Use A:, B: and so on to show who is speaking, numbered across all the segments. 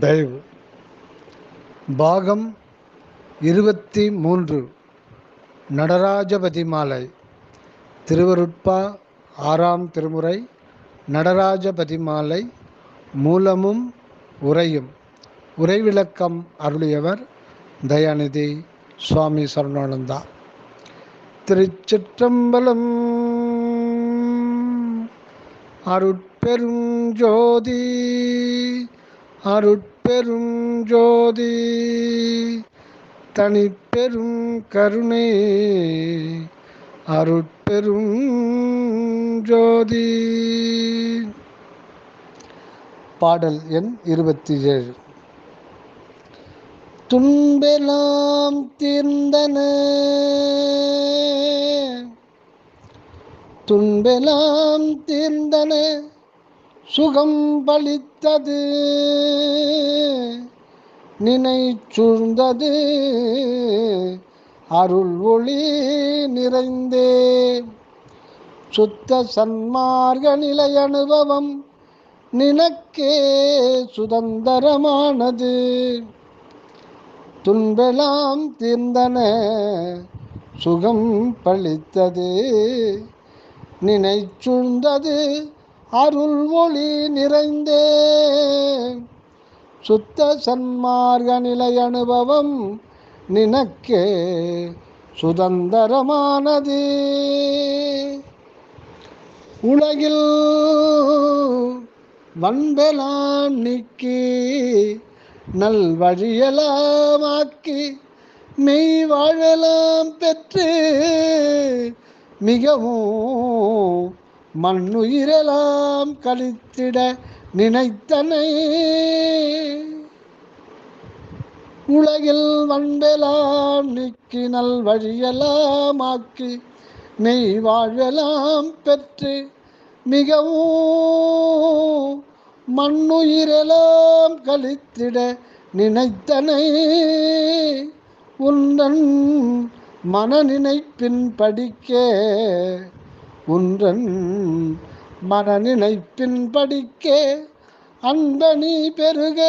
A: தயவு. பாகம் இருபத்தி மூன்று நடராஜபதி மாலை. திருவருட்பா ஆறாம் திருமுறை. நடராஜபதி மாலை. மூலமும் உரையும் உரைவிளக்கம் அருளியவர் தயாநிதி சுவாமி சரணானந்தா. திருச்சிற்றம்பலம் அருட்பெருஞ்சோதி அருட்பெரும் ஜோதி தனிப்பெரும் கருணை. அருட்பெரும் ஜோதி. பாடல் எண் இருபத்தி ஏழு துன்பெலாம் தீர்ந்தன. துன்பெலாம் தீர்ந்தன. சுகம் பலித்தது நினை சூழ்ந்தது அருள் ஒளி நிறைந்தே சுத்த சன்மார்க நிலை அனுபவம் நினக்கே சுதந்திரமானது. துன்பெலாம் தீர்ந்தன சுகம் பழித்தது நினைச்சுழ்ந்தது அருள் ஒளி நிறைந்தே சுத்த சன்மார்க நிலை அனுபவம் நினக்கே சுதந்திரமானது. உலகில் வன்பெலாம் நீக்கி நல்வழியலாமாக்கி மெய் வாழலாம் பெற்று மிகவும் மண்ணுயிரெல்லாம் கழித்திட நினைத்தனை. உலகில் வண்டெலாம் நீக்கி நல் வழியெல்லாம் ஆக்கி நெய் வாழலாம் பெற்று மிகவும் மண்ணுயிரெல்லாம் கழித்திட நினைத்தனை. உன்னன் மன நினைப்பின் படிக்க உன்றன் மனநினைப்பின் படிக்க அன்பனி பெருக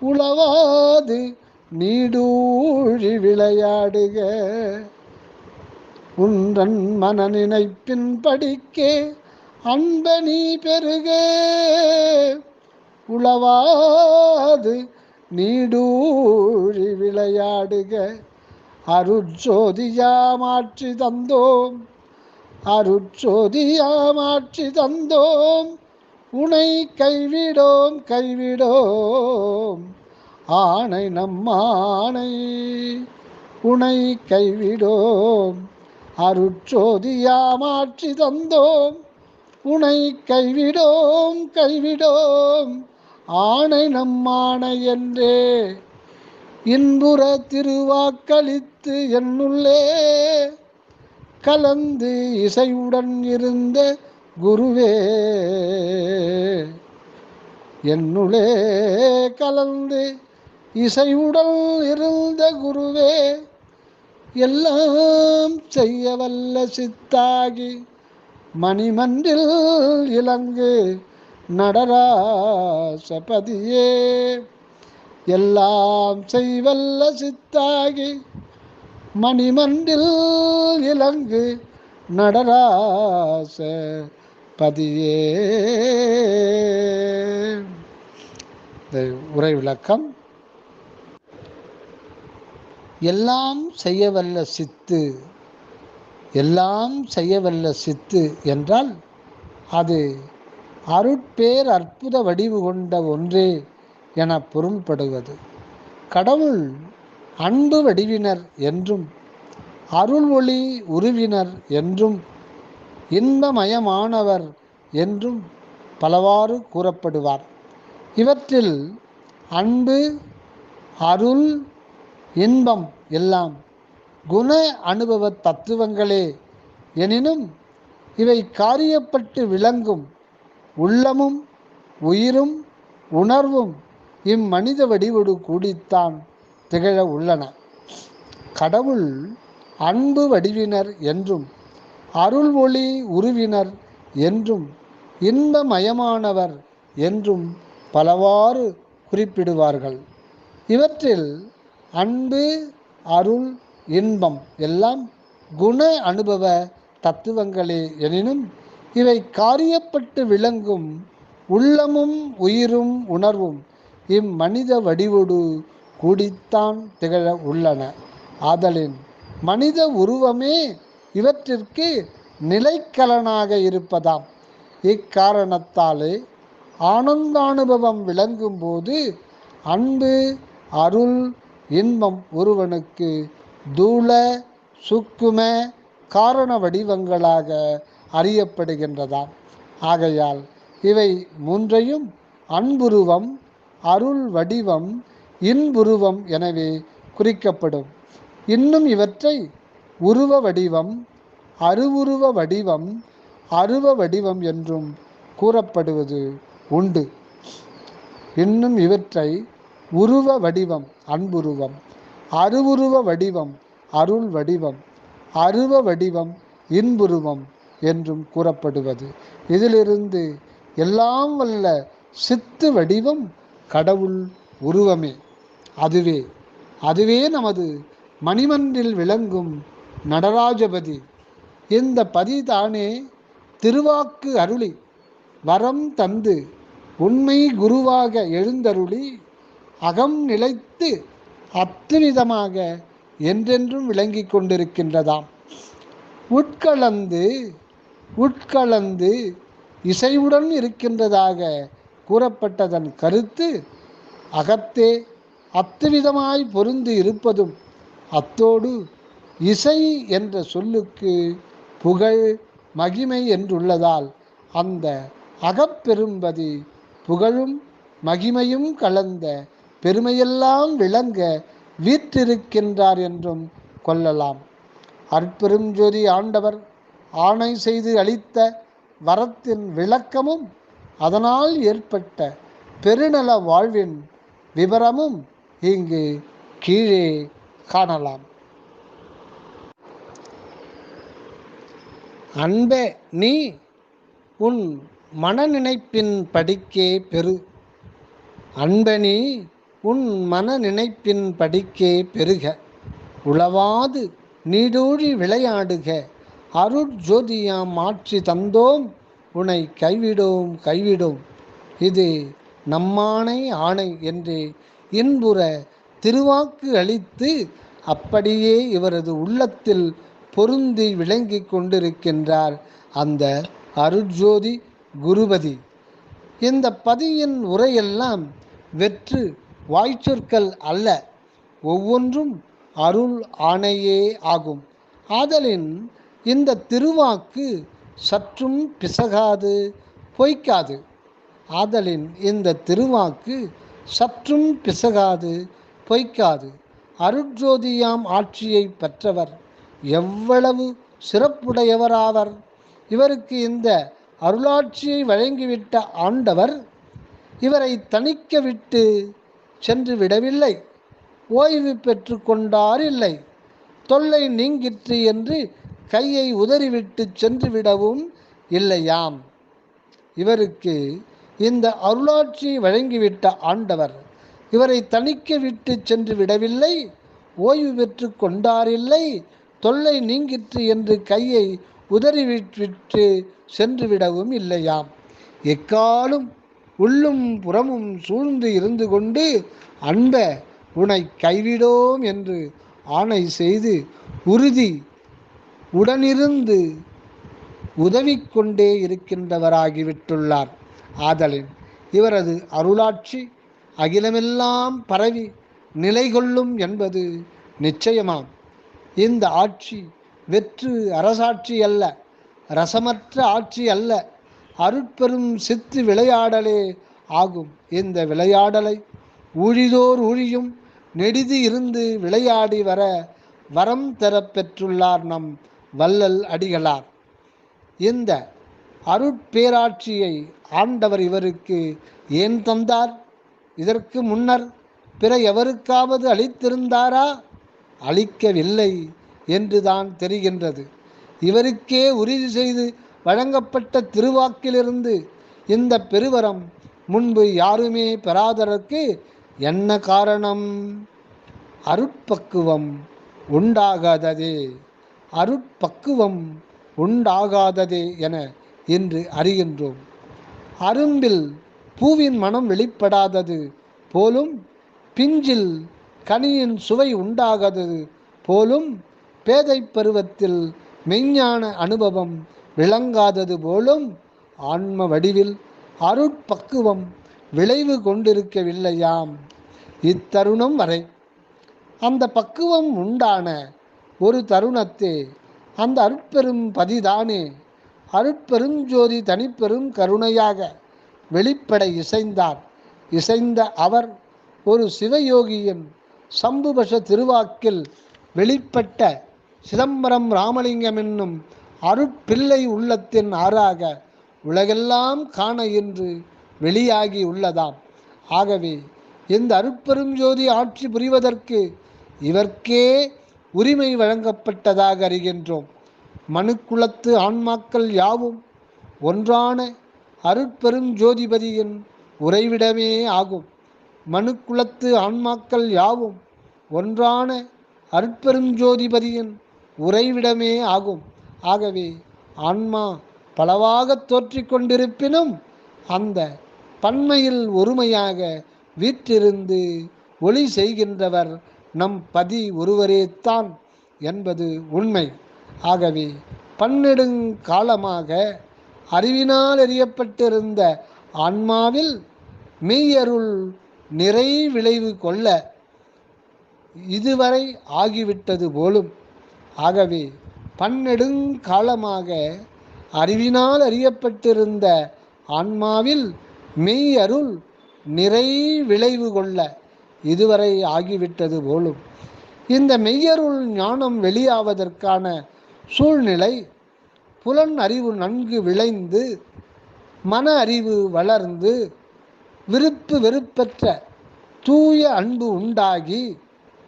A: உளவாது நீடூழி விளையாடுக. உன்றன் மனநினைப்பின் படிக்க அன்பனி பெருக உளவாது நீடூழி விளையாடுக. அருட்சோதியா மாற்றி தந்தோம் அருட்சோதியா மாற்றி தந்தோம் உனை கைவிடோம் கைவிடோம். ஆணை நம்மானை உனை கைவிடோம். அருட்சோதியா மாற்றி தந்தோம் உனை கைவிடோம் கைவிடோம். ஆணை நம்மானை என்றே இன்புற திருவாக்களித்து என்னுள்ளே கலந்து இசையுடன் இருந்த குருவே என்னுளே கலந்து இசையுடன் இருந்த குருவே எல்லாம் செய்ய வல்ல சித்தாகி மணிமன்றில் இலங்கு நடராசபதியே. எல்லாம் செய்வல்ல சித்தாகி மணிமண்டில் இலங்கு நடராச பதியே. உரை விளக்கம். எல்லாம் செய்யவல்ல சித்து எல்லாம் செய்யவல்ல சித்து என்றால் அது அருட்பேர் அற்புத வடிவு கொண்ட ஒன்றே. என பொருள்படுவது. கடவுள் அன்பு வடிவினர் என்றும் அருள் ஒளி உருவினர் என்றும் இன்பமயமானவர் என்றும் பலவாறு கூறப்படுவார். இவற்றில் அன்பு அருள் இன்பம் எல்லாம் குண அனுபவ தத்துவங்களே. எனினும் இவை காரியப்பட்டு விளங்கும் உள்ளமும் உயிரும் உணர்வும் இம்மனித வடிவோடு கூடித்தான் திகழ உள்ளன. கடவுள் அன்பு வடிவினர் என்றும் அருள் ஒளி உருவினர் என்றும் இன்பமயமானவர் என்றும் பலவாறு குறிப்பிடுவார்கள். இவற்றில் அன்பு அருள் இன்பம் எல்லாம் குண அனுபவ தத்துவங்களே எனினும் இவை காரியப்பட்டு விளங்கும் உள்ளமும் உயிரும் உணர்வும் இம்மனித வடிவோடு கூடித்தான் திகழ உள்ளன. ஆதலின் மனித உருவமே இவற்றிற்கு நிலைக்கலனாக இருப்பதாம். இக்காரணத்தாலே ஆனந்தானுபவம் விளங்கும்போது அன்பு அருள் இன்பம் ஒருவனுக்கு தூள சுக்கும காரண வடிவங்களாக அறியப்படுகின்றதாம். ஆகையால் இவை மூன்றையும் அன்புருவம் அருள் வடிவம் இன்புருவம் எனவே குறிக்கப்படும். இன்னும் இவற்றை உருவ வடிவம் அருவுருவ வடிவம் அருவ வடிவம் என்றும் கூறப்படுவது உண்டு. இன்னும் இவற்றை உருவ வடிவம் அன்புருவம் அருவுருவ வடிவம் அருள் வடிவம் அருவ வடிவம் இன்புருவம் என்றும் கூறப்படுவது. இதிலிருந்து எல்லாம் வல்ல சித்து வடிவம் கடவுள் உருவமே. அதுவே அதுவே நமது மணிமன்றில் விளங்கும் நடராஜபதி. இந்த பதிதானே திருவாக்கு அருளி வரம் தந்து உண்மை குருவாக எழுந்தருளி அகம் நிலைத்து அத்துவிதமாக என்றென்றும் விளங்கிக் கொண்டிருக்கின்றதாம். உட்கலந்து உட்கலந்து இசைவுடன் இருக்கின்றதாக கூறப்பட்டதன் கருத்து அகத்தே அத்துவிதமாய் பொருந்து இருப்பதும் அத்தோடு இசை என்ற சொல்லுக்கு புகழ் மகிமை என்றுள்ளதால் அந்த அகப்பெரும்பதி புகழும் மகிமையும் கலந்த பெருமையெல்லாம் விளங்க வீற்றிருக்கின்றார் என்றும் கொள்ளலாம். அற்பெரும் ஜோதி ஆண்டவர் ஆணை செய்து அளித்த வரத்தின் விளக்கமும் அதனால் ஏற்பட்ட பெருநல வாழ்வின் விவரமும் இங்கு கீழே காணலாம். அன்பே நீ உன் மனநினைப்பின் படிக்கே பெரு. அன்பனி உன் மன நினைப்பின் படிக்கே பெருக. உளவாது நீடூழி விளையாடுக. அருட்ஜோதியாம் மாற்றி தந்தோம். உன்னை கைவிடும் கைவிடும். இது நம்மானை ஆணை என்று இன்புற திருவாக்கு அளித்து அப்படியே இவரது உள்ளத்தில் பொருந்தி விளங்கி கொண்டிருக்கின்றார் அந்த அருஜோதி குருபதி. இந்த பதியின் உரையெல்லாம் வெற்று வாய்ச்சொற்கள் அல்ல ஒவ்வொன்றும் அருள் ஆணையே ஆகும். ஆதலின் இந்த திருவாக்கு சற்றும் பிசகாது பொய்க்காது. ஆதலின் இந்த திருவாக்கு சற்றும் பிசகாது பொய்க்காது. அருட்ஜோதியாம் ஆட்சியை பெற்றவர் எவ்வளவு சிறப்புடையவராவர். இவருக்கு இந்த அருளாட்சியை வழங்கிவிட்ட ஆண்டவர் இவரை தணிக்க விட்டு சென்று விடவில்லை. ஓய்வு பெற்று கொண்டார் இல்லை. தொல்லை நீங்கிற்று என்று கையை உதறிவிட்டு சென்று விடவும் இல்லையாம். இவருக்கு இந்த அருளாட்சி வழங்கிவிட்ட ஆண்டவர் இவரை தணிக்க விட்டு சென்று விடவில்லை ஓய்வு பெற்று கொண்டாரில்லை தொல்லை நீங்கிற்று என்று கையை உதறிவிட்டு சென்று விடவும் இல்லையாம். எக்காலும் உள்ளும் புறமும் சூழ்ந்து இருந்து கொண்டு அன்ப உனை கைவிடோம் என்று ஆணை செய்து உறுதி உடனிருந்து உதவி கொண்டே இருக்கின்றவராகிவிட்டுள்ளார். ஆதலின் இவரது அருளாட்சி அகிலமெல்லாம் பரவி நிலை கொள்ளும் என்பது நிச்சயமாம். இந்த ஆட்சி வெற்று அரசாட்சி அல்ல ரசமற்ற ஆட்சி அல்ல அருட்பெரும் சித்து விளையாடலே ஆகும். இந்த விளையாடலை ஊழிதோர் ஊழியும் நெடிது இருந்து விளையாடி வர வரம் தரப் பெற்றுள்ளார் நம் வள்ளல் அடிகளார். இந்த அருட்பேராட்சியை ஆண்டவர் இவருக்கு ஏன் தந்தார்? இதற்கு முன்னர் பிற எவருக்காவது அளித்திருந்தாரா? அளிக்கவில்லை என்றுதான் தெரிகின்றது. இவருக்கே உறுதி செய்து வழங்கப்பட்ட திருவாக்கிலிருந்து இந்த பெருவரம் முன்பு யாருமே பெறாததற்கு என்ன காரணம்? அருட்பக்குவம் உண்டாகாததே. அருட்பக்குவம் உண்டாகாததே என இன்று அறிகின்றோம். அரும்பில் பூவின் மனம் வெளிப்படாதது போலும் பிஞ்சில் கனியின் சுவை உண்டாகாதது போலும் பேதை பருவத்தில் மெய்ஞான அனுபவம் விளங்காதது போலும் ஆன்ம வடிவில் அருட்பக்குவம் விளைவு கொண்டிருக்கவில்லையாம். இத்தருணம் வரை அந்த பக்குவம் உண்டான ஒரு தருணத்தே. அந்த அருட்பெரும் பதிதானே. அருட்பெரும் ஜோதி தனிப்பெரும் கருணையாக வெளிப்பட இசைந்தார். இசைந்த அவர் ஒரு சிவயோகியின் சம்புபஷ திருவாக்கில் வெளிப்பட்ட சிதம்பரம் ராமலிங்கம் என்னும் அருட்பிள்ளை உள்ளத்தின் ஆறாக உலகெல்லாம் காண என்று வெளியாகி உள்ளதாம். ஆகவே இந்த அருட்பெரும் ஜோதி ஆட்சி புரிவதற்கு இவர்க்கே உரிமை வழங்கப்பட்டதாக அறிகின்றோம். மனுக்குலத்து ஆன்மாக்கள் யாவும் ஒன்றான அருட்பெரும் ஜோதிபதியின் உறைவிடமே ஆகும். மனுக்குலத்து ஆன்மாக்கள் யாவும் ஒன்றான அருட்பெரும் ஜோதிபதியின் உறைவிடமே ஆகும். ஆகவே ஆன்மா பலவாக தோற்றிக் கொண்டிருப்பினும் அந்த பன்மையில் ஒருமையாக வீற்றிருந்து ஒளி செய்கின்றவர் நம் பதி ஒருவரேத்தான் என்பது உண்மை. ஆகவே பன்னெடுங்காலமாக அறிவினால் அறியப்பட்டிருந்த ஆன்மாவில் மெய்யருள் நிறை விளைவு கொள்ள இதுவரை ஆகிவிட்டது போலும். ஆகவே பன்னெடுங்காலமாக அறிவினால் அறியப்பட்டிருந்த ஆன்மாவில் மெய் அருள் நிறை விளைவு கொள்ள இதுவரை ஆகிவிட்டது போலும். இந்த மெய்யருள் ஞானம் வெளியாவதற்கான சூழ்நிலை புலன் அறிவு நன்கு விளைந்து மன அறிவு வளர்ந்து விருப்பு வெறுப்பற்ற தூய அன்பு உண்டாகி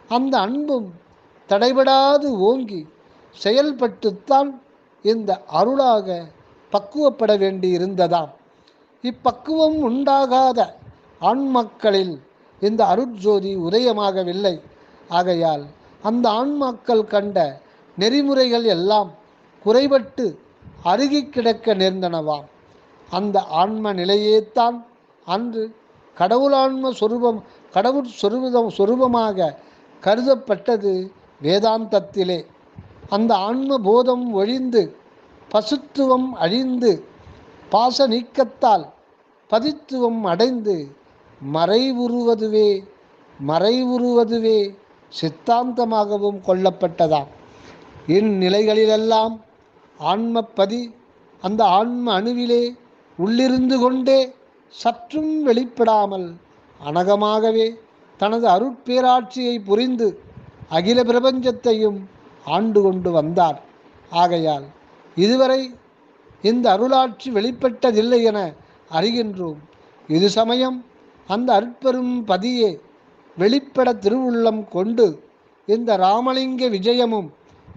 A: அந்த அன்பும் தடைபடாது ஓங்கி செயல்பட்டுத்தான் இந்த அருளாக பக்குவப்பட வேண்டி இருந்ததாம் இப்பக்குவம் உண்டாகாத ஆண்மக்களில் இந்த அருட்ஜோதி உதயமாகவில்லை. ஆகையால் அந்த ஆன்மாக்கள் கண்ட நெறிமுறைகள் எல்லாம் குறைபட்டு அருகி கிடக்க நேர்ந்தனவாம். அந்த ஆன்ம நிலையேத்தான் அன்று கடவுளான்ம சொரூபம் கடவுள் சொரூபம் சொரூபமாக கருதப்பட்டது வேதாந்தத்திலே. அந்த ஆன்ம போதம் ஒழிந்து பசுத்துவம் அழிந்து பாச நீக்கத்தால் பதித்துவம் அடைந்து மறைவுறுவதுவே மறைவுறுவதுவே சித்தாந்தமாகவும் கொள்ளப்பட்டதாம். இந்நிலைகளிலெல்லாம் ஆன்மப்பதி அந்த ஆன்ம அணுவிலே உள்ளிருந்து கொண்டே சற்றும் வெளிப்படாமல் அனகமாகவே தனது அருட்பேராட்சியை புரிந்து அகில பிரபஞ்சத்தையும் ஆண்டு கொண்டு வந்தார். ஆகையால் இதுவரை இந்த அருளாட்சி வெளிப்பட்டதில்லை என அறிகின்றோம். இது சமயம் அந்த அருட்பெரும் பதியே வெளிப்பட திருவுள்ளம் கொண்டு இந்த ராமலிங்க விஜயமும்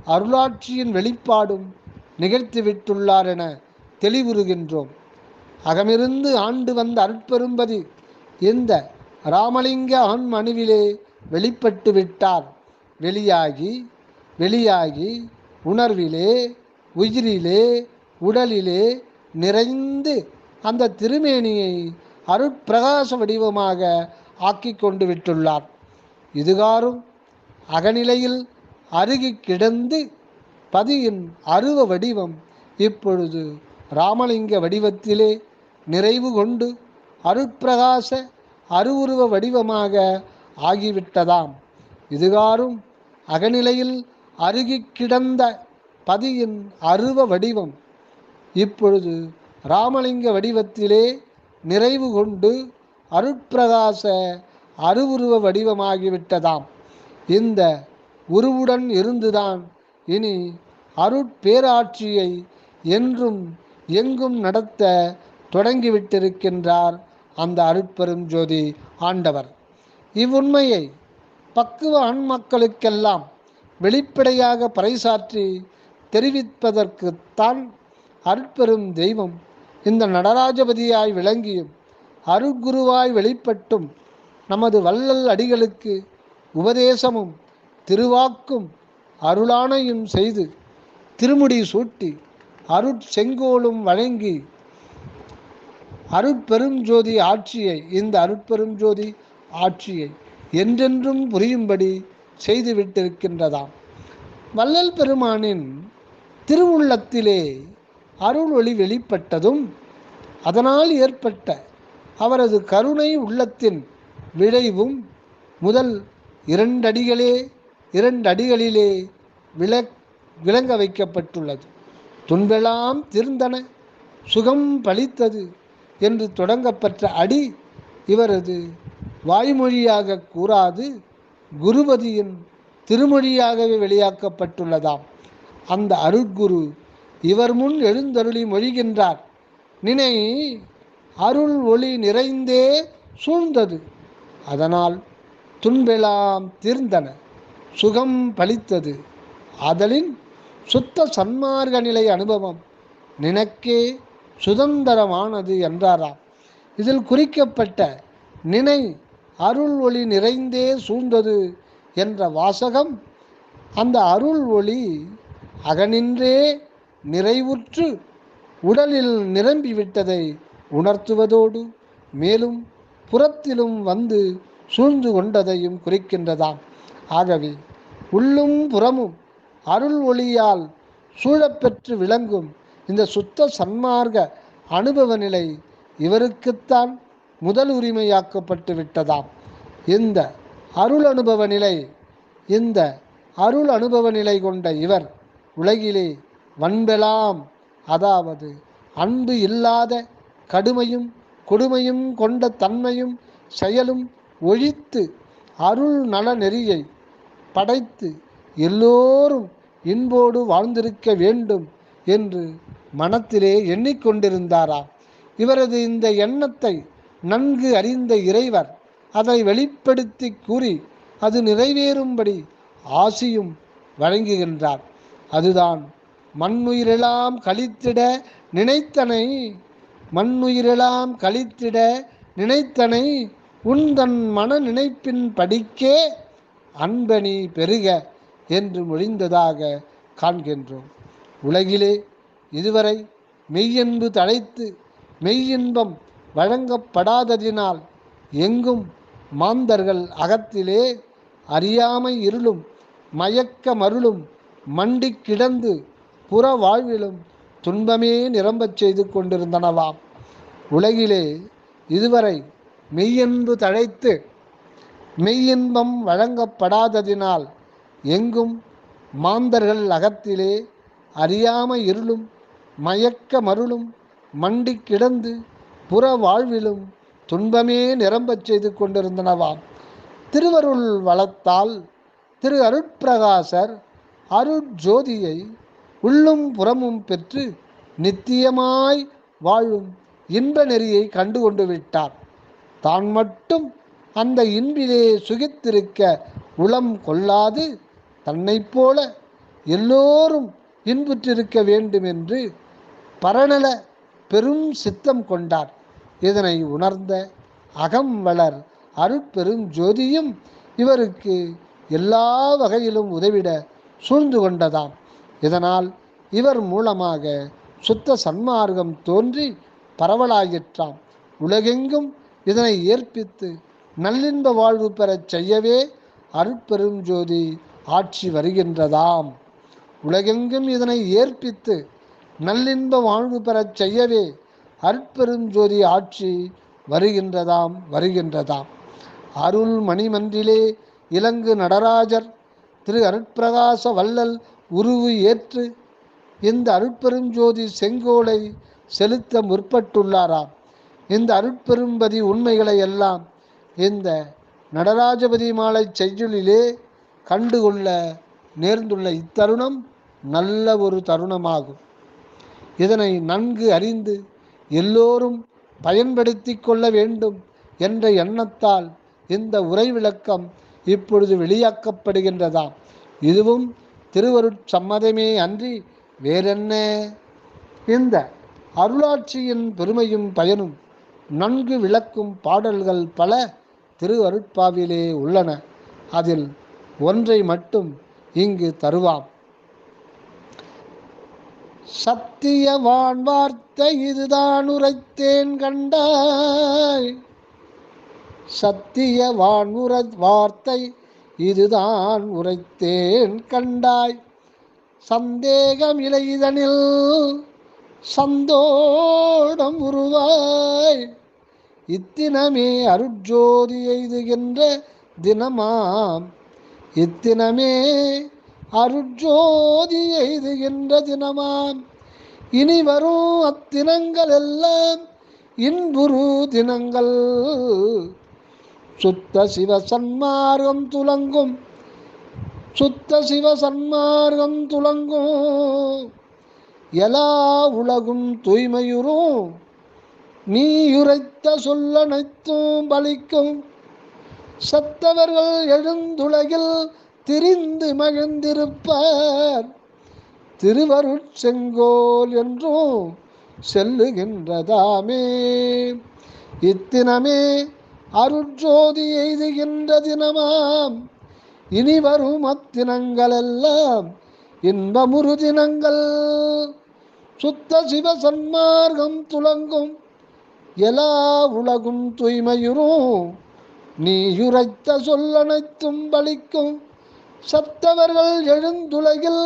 A: அருளாட்சியின் வெளிப்பாடும் நிகழ்த்திவிட்டுள்ளார் என தெளிவுறுகின்றோம். அகமிருந்து ஆண்டு வந்த அருட்பெரும்பதி இந்த ராமலிங்க ஆண்மணுவிலே வெளிப்பட்டு விட்டார். வெளியாகி வெளியாகி உணர்விலே உயிரிலே உடலிலே நிறைந்து அந்த திருமேனியை அருட்பிரகாச வடிவமாக ஆக்கி கொண்டு விட்டுள்ளார். இதுகாரும் அகநிலையில் அருகி கிடந்து பதியின் அருவ வடிவம் இப்பொழுது ராமலிங்க வடிவத்திலே நிறைவு கொண்டு அருட்பிரகாச அருவுருவ வடிவமாக ஆகிவிட்டதாம். இதுகாரும் அகநிலையில் அருகி கிடந்த பதியின் அருவ வடிவம் இப்பொழுது ராமலிங்க வடிவத்திலே நிறைவு கொண்டு அருட்பிரகாச அருவுருவ வடிவமாகிவிட்டதாம். இந்த உருவுடன் இருந்துதான் இனி அருட்பேராட்சியை என்றும் எங்கும் நடத்த தொடங்கிவிட்டிருக்கின்றார் அந்த அருட்பெரும் ஜோதி ஆண்டவர். இவ்வுண்மையை பக்குவ ஆண்மக்களுக்கெல்லாம் வெளிப்படையாக பறைசாற்றி தெரிவிப்பதற்குத்தான் அருட்பெரும் தெய்வம் இந்த நடராஜபதியாய் விளங்கியும் அருட்குருவாய் வெளிப்பட்டும் நமது வள்ளல் அடிகளுக்கு உபதேசமும் திருவாக்கும் அருளானையும் செய்து திருமுடி சூட்டி அருட்செங்கோலும் வழங்கி அருட்பெரும் ஜோதி ஆட்சியை இந்த அருட்பெரும் ஜோதி ஆட்சியை என்றென்றும் புரியும்படி செய்துவிட்டிருக்கின்றதாம் வள்ளல் பெருமானின் திருவுள்ளத்திலே அருள் ஒளி வெளிப்பட்டதும் அதனால் ஏற்பட்ட அவரது கருணை உள்ளத்தின் விளைவும் முதல் இரண்டடிகளே இரண்டடிகளிலே விள விளங்க வைக்கப்பட்டுள்ளது. துன்பெல்லாம் திருந்தன சுகம் பளித்தது என்று தொடங்கப்பட்ட அடி இவரது வாய்மொழியாக கூறாது குருபதியின் திருமொழியாகவே வெளியாக்கப்பட்டுள்ளதாம். அந்த அருட்குரு இவர் முன் எழுந்தருளி மொழிகின்றார். நினை அருள் ஒளி நிறைந்தே சூழ்ந்தது. அதனால் துன்பெல்லாம் தீர்ந்தன. சுகம் பலித்தது. அதலின் சுத்த சன்மார்க நிலை அனுபவம். நினக்கே சுதந்திரமானது என்றாராம். இதில் குறிக்கப்பட்ட நினை அருள் ஒளி நிறைந்தே சூழ்ந்தது என்ற வாசகம் அந்த அருள் ஒளி அகனின்றே நிறைவுற்று உடலில் நிரம்பிவிட்டதை உணர்த்துவதோடு மேலும் புறத்திலும் வந்து சூழ்ந்து கொண்டதையும் குறிக்கின்றதாம். ஆகவே உள்ளும் புறமும் அருள் ஒளியால் சூழப்பெற்று விளங்கும் இந்த சுத்த சன்மார்க்க அனுபவ நிலை இவருக்குத்தான் முதல் உரிமையாக்கப்பட்டு விட்டதாம். இந்த அருள் அனுபவ நிலை இந்த அருள் அனுபவ நிலை கொண்ட இவர் உலகிலே வன்பெலாம் அதாவது அன்பு இல்லாத கடுமையும் கொடுமையும் கொண்ட தன்மையும் செயலும் ஒழித்து அருள் நல நெறியை படைத்து எல்லோரும் இன்போடு வாழ்ந்திருக்க வேண்டும் என்று மனத்திலே எண்ணிக்கொண்டிருந்தாராம். இவரது இந்த எண்ணத்தை நன்கு அறிந்த இறைவர் அதை வெளிப்படுத்தி கூறி அது நிறைவேறும்படி ஆசியும் வழங்குகின்றார். அதுதான் மண்ணுயிரெல்லாம் கழித்திட நினைத்தனை மண்ணுயிரெல்லாம் கழித்திட நினைத்தனை உந்தன் மன நினைப்பின் படிக்கே அன்பனி பெருக என்று மொழிந்ததாக காண்கின்றோம். உலகிலே இதுவரை மெய்யன்பு தழைத்து மெய்யின்பம் வழங்கப்படாததினால் எங்கும் மாந்தர்கள் அகத்திலே அறியாமை இருளும் மயக்க மருளும் மண்டி கிடந்து புற வாழ்விலும் துன்பமே நிரம்பச் செய்து கொண்டிருந்தனவாம். உலகிலே இதுவரை மெய்யன்பு தழைத்து மெய்யின்பம் வழங்கப்படாததினால் எங்கும் மாந்தர்கள் அகத்திலே அறியாமை இருளும் மயக்க மருளும் மண்டி கிடந்து புற வாழ்விலும் துன்பமே நிரம்பச் செய்து கொண்டிருந்தனவாம். திருவருள் வளத்தால் திரு அருட்பிரகாசர் அருட்ஜோதியை உள்ளும் புறமும் பெற்று நித்தியமாய் வாழும் இன்ப நெறியை கண்டு கொண்டு விட்டார். தான் மட்டும் அந்த இன்பிலே சுகித்திருக்க உளம் கொள்ளாது தன்னைப் போல எல்லோரும் இன்புற்றிருக்க வேண்டும் என்று பரநல பெரும் சித்தம் கொண்டார். இதனை உணர்ந்த அகம் வளர் அருட்பெரும் ஜோதியும் இவருக்கு எல்லா வகையிலும் உதவிட சூழ்ந்து கொண்டதாம். இதனால் இவர் மூலமாக சுத்த சன்மார்க்கம் தோன்றி பரவலாயிற்றாம். உலகெங்கும் இதனை ஏற்பித்து நல்லின்ப வாழ்வு பெறச் செய்யவே அருட்பெரும் ஜோதி ஆட்சி வருகின்றதாம். உலகெங்கும் இதனை ஏற்பித்து நல்லின்ப வாழ்வு பெறச் செய்யவே அருட்பெரும் ஜோதி ஆட்சி வருகின்றதாம் வருகின்றதாம். அருள் மணிமன்றிலே இலங்கு நடராஜர் திரு அருட்பிரகாச வள்ளல் உருவு ஏற்று இந்த அருட்பெருஞ்சோதி செங்கோலை செலுத்த முற்பட்டுள்ளாராம். இந்த அருட்பெரும்பதி உண்மைகளை எல்லாம் இந்த நடராஜபதி மாலை செய்யுளிலே கண்டுகொள்ள நேர்ந்துள்ள இத்தருணம் நல்ல ஒரு தருணமாகும். இதனை நன்கு அறிந்து எல்லோரும் பயன்படுத்தி கொள்ள வேண்டும் என்ற எண்ணத்தால் இந்த உரை விளக்கம் இப்பொழுது வெளியாக்கப்படுகின்றதாம். இதுவும் திருவருட் சம்மதமே அன்றி வேறென்ன? இந்த அருளாட்சியின் பெருமையும் பயனும் நன்கு விளக்கும் பாடல்கள் பல திரு அருட்பாவிலே உள்ளன. அதில் ஒன்றை மட்டும் இங்கு தருவாம். சத்தியவான் வார்த்தை இதுதான் உரைத்தேன் கண்டாய். சத்தியவான் உர வார்த்தை இதுதான் உரைத்தேன் கண்டாய். சந்தேகம் இலைதனில் சந்தோடம் உருவாய். இத்தினமே அருட்ஜோதி எய்துகின்ற தினமாம். இத்தினமே அருட்ஜோதி எய்துகின்ற தினமாம். இனி வரும் அத்தினங்கள் எல்லாம் இன்புரு தினங்கள். சுத்த சிவ சன்மார்க்கம் துலங்கும். சுத்த சிவ சன்மார்க்கம் துலங்கும். எல்லா உலகும் தூய்மையுறும். நீயுரைத்த சொல்லனைத்தும் பலிக்கும். சத்தவர்கள் எழுந்துலகில் திரிந்து மகிழ்ந்திருப்பார். திருவருட்செங்கோல் என்றும் செல்லுகின்றதாமே. இத்தினமே அருஜோதி எய்துகின்ற தினமாம். இனி வரும் அத்தினங்களெல்லாம் இன்பமுரு தினங்கள் சுத்த சிவ சன்மார்க்கம் துலங்கும் எல்லா உலகும் தூய்மையுறும். நீயுரைத்த சொல்லனைத்தும் பலிக்கும் சத்தவர்கள் எழுந்துலகில்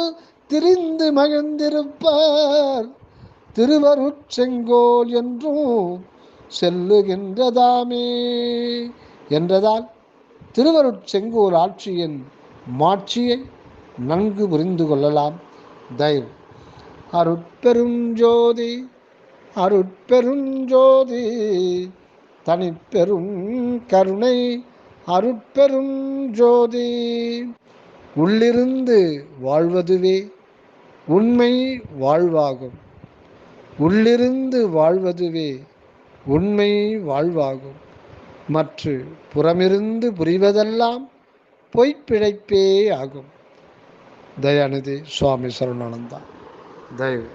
A: திரிந்து மகிழ்ந்திருப்பார். திருவருட்செங்கோல் என்றும் செல்லுகின்றதாமே. என்றதால் திருவருட்செங்கோல் ஆட்சியின் மாட்சியை நன்கு புரிந்து கொள்ளலாம். தயவு. அருட்பெருஞ்சோதி அருட்பெருஞ்சோதி தனிப்பெரும் கருணை அருட்பெரும் ஜோதி. உள்ளிருந்து வாழ்வதுவே உண்மை வாழ்வாகும். உள்ளிருந்து வாழ்வதுவே உண்மை வாழ்வாகும். மற்ற புறமிருந்து புரிவதெல்லாம் பொய்ப்பிழைப்பே ஆகும். தயாநிதி சுவாமி சரணானந்தா. தயவு.